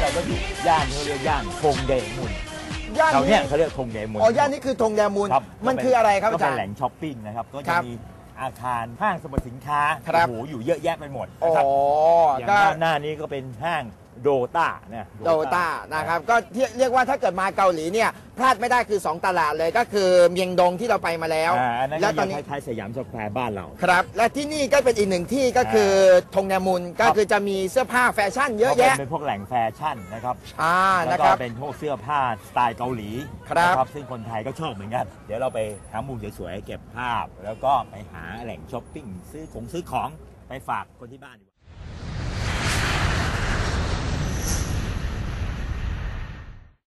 เราก็อยู่ย่านที่เขาเรียกย่านทงเดมุนย่านแถวเนี้นี้ยเขาเรียกทงเดมุนอ๋อย่านนี้คือธงแดมูล ครับมันก็เป็คืออะไรครับก็อาจาเป็รนย์ แหล่งช้อปปิ้งนะครับก็คจะรับมีอาคารห้างสรรพสินค้าครับ โอ้โหอยู่เยอะแยะไปหมดอ๋อนะครับอย่างก็ ด้านหน้านี้ก็เป็นห้าง โดต้าเนี่ยโดตานะครับก็เรียกเรียกว่าถ้าเกิดมาเกาหลีเนี่ยพลาดไม่ได้คือ 2 ตลาดเลยก็คือเมียงดงที่เราไปมาแล้วอ่าอันนั้นและก็ตอยันงนี้คล้ายๆสยามสแควร์บ้านเราครับ และที่นี่ก็เป็นอีกหนึ่งที่ก็คือธงแดมูลก็คือจะมีเสื้อผ้าแฟชั่นเยอะแยะก็เป็นพวกแหล่งแฟชั่นนะครับอ่าแล้วนะก็ครับเป็นพวกเสื้อผ้าสไตล์เกาหลีครับนะซึ่งคนไทยก็ชอบเหมือนกัน เดี๋ยวเราไปหามุมสวยๆเก็บภาพ แล้วก็ไปหาแหล่งช้อปปิ้งซื้อของซื้อของไปฝากคนที่บ้านดีกว่า